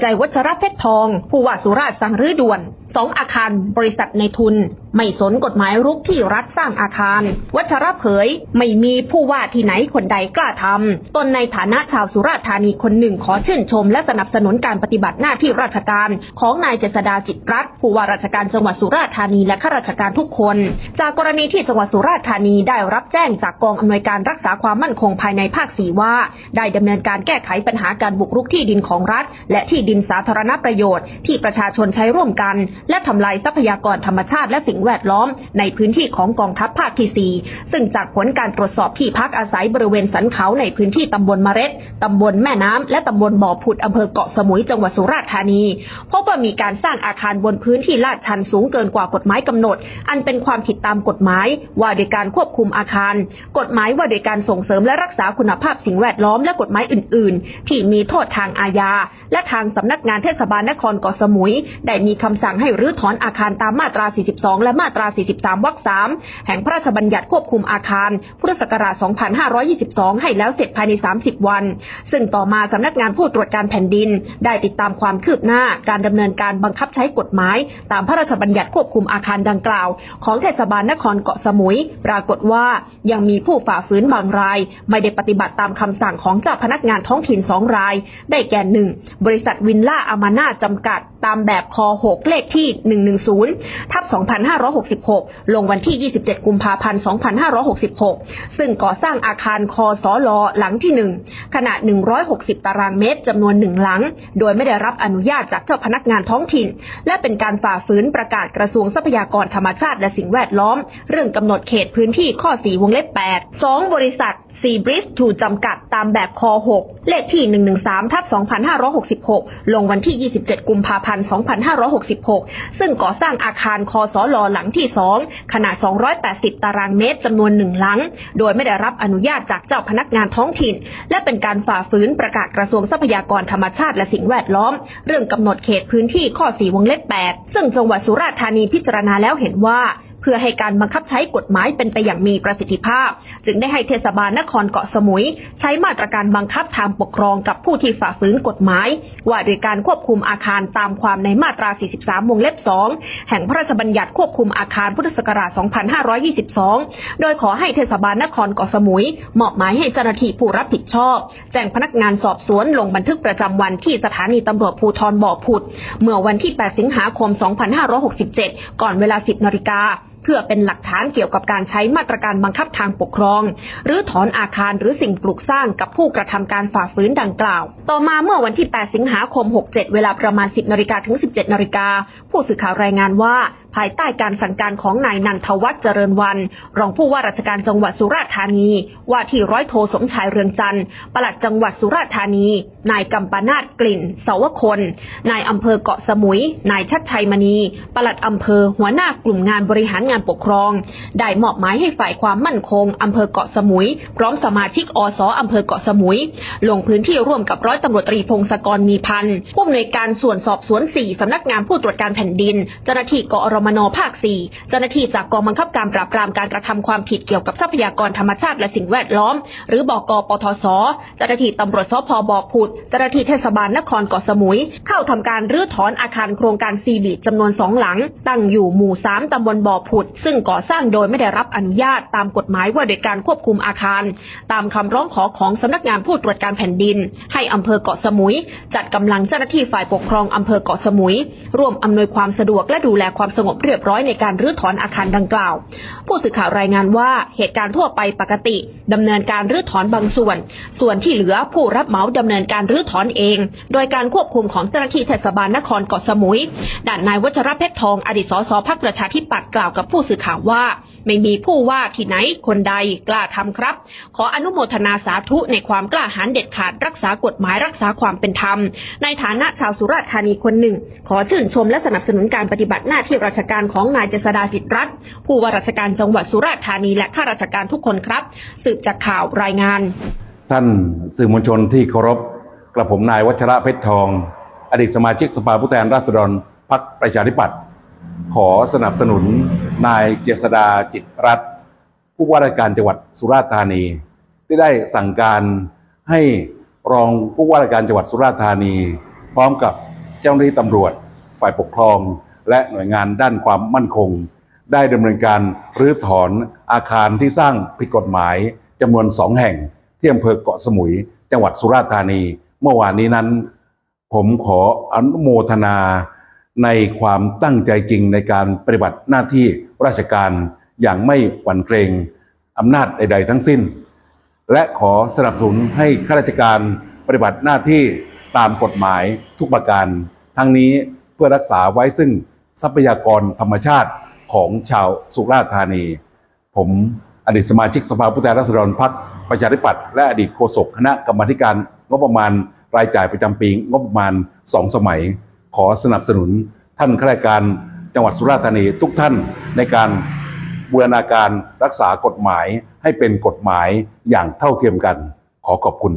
ใจวัชรเพชรทอง ผู้ว่าสุราษฎร์สั่งรื้อด่วน สองอาคารบริษัทในทุน ไม่สนกฎหมายรุกที่รัฐสร้างอาคาร วัชรเผย ไม่มีผู้ว่าที่ไหนคนใดกล้าทำตนในฐานะชาวสุราษฎร์ธานีคนหนึ่งขอชื่นชม และสนับสนุนการปฏิบัติหน้าที่ราชการ ของนายเจษดาจิตรัตน์ผู้ว่าราชการจังหวัดสุราษฎร์ธานีและข้าราชการทุกคน จากกรณีที่จังหวัดสุราษฎร์ธานีได้รับแจ้งจากกองอำนวยการรักษาความมั่นคงภายในภาคสีว่า ได้ดำเนินการแก้ไขปัญหาการบุกรุกที่ดินของรัฐ และที่ดินสาธารณประโยชน์ ที่ประชาชนใช้ร่วมกันและทำลายทรัพยากรธรรมชาติและสิ่งแวดล้อม ในพื้นที่ของกองทัพภาคที่ 4 ซึ่งจากผลการตรวจสอบที่พักอาศัยบริเวณสันเขาในพื้นที่ตำบลมะเร็ดตำบลแม่น้ำและตำบลบ่อผุดอำเภอเกาะสมุยจังหวัดสุราษฎร์ธานีพบว่ามีการสร้างอาคารบนพื้นที่ลาดชันสูงเกินกว่ากฎหมายกำหนด อันเป็นความผิดตามกฎหมาย ว่าโดยการควบคุมอาคาร กฎหมายว่าโดยการส่งเสริมและรักษาคุณภาพสิ่งแวดล้อมและกฎหมายอื่น ๆ ที่มีโทษทางอาญาและทางสำนักงานเทศบาลนครเกาะสมุย ได้มีคำสั่งให้รื้อถอนอาคารตามมาตรา 42 และมาตรา 43 วรรค 3 แห่งพระราชบัญญัติควบคุมอาคาร พุทธศักราช 2522 ให้แล้วเสร็จภายใน 30 วัน ซึ่งต่อมาสำนักงานผู้ตรวจการแผ่นดิน ได้ติดตามความคืบหน้าการดำเนินการบังคับใช้กฎหมาย ตามพระราชบัญญัติควบคุมอาคารดังกล่าว ของเทศบาลนครเกาะสมุย ปรากฏว่ายังมีผู้ฝ่าฝืนบางราย ไม่ได้ปฏิบัติตามคำสั่งของเจ้าพนักงานท้องถิ่นสองราย ได้แก่หนึ่งบริษัทวินล่าอามาน่าจำกัด ตามแบบคอ6เลขที่ 110 ทับ 2566 ลงวันที่ 27 กุมภาพันธ์ 2566 ซึ่งก่อสร้างอาคารคอสอลอหลังที่ 1 ขนาด 160 ตารางเมตรจำนวนหนึ่งหลัง โดยไม่ได้รับอนุญาตจากเจ้าพนักงานท้องถิ่น และเป็นการฝ่าฝืนประกาศกระทรวงทรัพยากรธรรมชาติและสิ่งแวดล้อม เรื่องกำหนดเขตพื้นที่ข้อ 4 วงเล็บ 8 2 บริษัทซีบริสถูจำกัดตามแบบคอ6เลขที่ 113ทับ2566 ลงวันที่ 27 กุมภาพันธ์พันธ์ 2566 ซึ่งก่อสร้างอาคารคอสอลอหลังที่ 2 ขนาด 280 ตารางเมตรจำนวนหนึ่งหลัง โดยไม่ได้รับอนุญาตจากเจ้าพนักงานท้องถิ่น และเป็นการฝ่าฝืนประกาศกระทรวงทรัพยากรธรรมชาติและสิ่งแวดล้อม เรื่องกำหนดเขตพื้นที่ข้อ 4 วงเล็บ 8 ซึ่งจังหวัดสุราษฎร์ธานีพิจารณาแล้วเห็นว่า เพื่อให้การบังคับใช้กฎหมายเป็นไปอย่างมีประสิทธิภาพ จึงได้ให้เทศบาลนครเกาะสมุย ใช้มาตรการบังคับทางปกครองกับผู้ที่ฝ่าฝืนกฎหมาย ว่าโดยการควบคุมอาคารตามความในมาตรา 43 วงเล็บ 2 แห่งพระราชบัญญัติควบคุมอาคารพุทธศักราช 2522 โดยขอให้เทศบาลนครเกาะสมุยมอบหมายให้เจ้าหน้าที่ผู้รับผิดชอบ แจ้งพนักงานสอบสวนลงบันทึกประจำวันที่สถานีตำรวจภูธรบ่อผุด เมื่อวันที่ 8 สิงหาคม 2567 ก่อนเวลา 10 นาฬิกา เพื่อเป็นหลักฐานเกี่ยวกับการใช้มาตรการบังคับทางปกครอง หรือถอนอาคารหรือสิ่งปลูกสร้างกับผู้กระทำการฝ่าฝืนดังกล่าว ต่อมาเมื่อวันที่ 8 สิงหาคม 67 เวลาประมาณ 10นาฬิกาถึง 17นาฬิกาผู้สื่อข่าวรายงานว่า ภายใต้การสั่งการของนายนันทวัฒน์เจริญวัน รองผู้ว่าราชการจังหวัดสุราษฎร์ธานี ว่าที่ร้อยโทสมชายเรืองจันทร์ปลัดจังหวัดสุราษฎร์ธานี นายกัมปนาตกลิ่น เสาวคน นายอำเภอเกาะสมุย นายชัดชัยมณี ปลัดอำเภอหัวหน้ากลุ่มงานบริหารงานปกครอง ได้มอบหมายให้ฝ่ายความมั่นคงอำเภอเกาะสมุย พร้อมสมาชิกอสอำเภอเกาะสมุย ลงพื้นที่ร่วมกับร้อยตำรวจตรีพงศกรมีพันธ์ผู้อำนวยการส่วนสอบสวน4สำนักงานผู้ตรวจการแผ่นดินเจ้าหน้าที่กอรมนภาค 4 เจ้าหน้าที่จากกองบังคับการปราบปรามการกระทำความผิดเกี่ยวกับทรัพยากรธรรมชาติและสิ่งแวดล้อม หรือบกปทศ เจ้าหน้าที่ตำรวจสพบอผุด เจ้าหน้าที่เทศบาลนครเกาะสมุย เข้าทำการรื้อถอนอาคารโครงการซีบีจำนวนสองหลัง ตั้งอยู่หมู่ 3ตำบลบ่อผุด ซึ่งก่อสร้างโดยไม่ได้รับอนุญาตตามกฎหมายว่าโดยการควบคุมอาคาร ตามคำร้องขอของสำนักงานผู้ตรวจการแผ่นดิน ให้อำเภอเกาะสมุย จัดกำลังเจ้าหน้าที่ฝ่ายปกครองอำเภอเกาะสมุย ร่วมอำนวยความสะดวกและดูแลความสงบเรียบร้อยในการรื้อถอนอาคารดังกล่าว ผู้สื่อข่าวรายงานว่าเหตุการณ์ทั่วไปปกติดำเนินการรื้อถอนบางส่วน ส่วนที่เหลือผู้รับเหมาดำเนินการรื้อถอนเอง โดยการควบคุมของเจ้าหน้าที่เทศบาลนครเกาะสมุยด่านนายวัชรเพชรทองอดีตสสพักประชาธิปัตย์กล่าวกับผู้สื่อข่าวว่า ไม่มีผู้ว่าที่ไหนคนใดกล้าทำครับ ขออนุโมทนาสาธุในความกล้าหาญเด็ดขาดรักษากฎหมายรักษาความเป็นธรรม ในฐานะชาวสุราษฎร์ธานีคนหนึ่ง ขอชื่นชมและสนับสนุนการปฏิบัติหน้าที่ราชการของนายเจษดาจิตรัตน์ผู้ว่าราชการจังหวัดสุราษฎร์ธานีและข้าราชการทุกคนครับ สืบจากข่าวรายงาน ท่านสื่อมวลชนที่เคารพกระผมนายวัชระเพชรทอง อดีตสมาชิกสภาผู้แทนราษฎรพรรคประชาธิปัตย์ขอสนับสนุนนายเจษดาจิตรัตน์ผู้ว่าราชการจังหวัดสุราษฎร์ธานี ที่ได้สั่งการให้รองผู้ว่าราชการจังหวัดสุราษฎร์ธานี พร้อมกับเจ้าหน้าที่ตำรวจฝ่ายปกครอง และหน่วยงานด้านความมั่นคง ได้ดำเนินการรื้อถอนอาคารที่สร้างผิดกฎหมายจำนวนสองแห่ง ที่อำเภอเกาะสมุย จังหวัดสุราษฎร์ธานี เมื่อวานนี้นั้น ผมขออนุโมทนาในความตั้งใจจริงในการปฏิบัติหน้าที่ราชการอย่างไม่หวั่นเกรงอำนาจใด ๆ ทั้งสิ้น และขอสนับสนุนให้ข้าราชการปฏิบัติหน้าที่ตามกฎหมายทุกประการ ทั้งนี้เพื่อรักษาไว้ซึ่ง ทรัพยากรธรรมชาติของชาวสุราษฎร์ธานี ผมอดีตสมาชิกสภาผู้แทนราษฎรพรรคประชาธิปัตย์และอดีตโฆษกคณะกรรมการงบประมาณรายจ่ายประจำปีงบประมาณสองสมัย ขอสนับสนุนท่านข้าราชการจังหวัดสุราษฎร์ธานีทุกท่านในการบูรณาการรักษากฎหมายให้เป็นกฎหมายอย่างเท่าเทียมกัน ขอขอบคุณ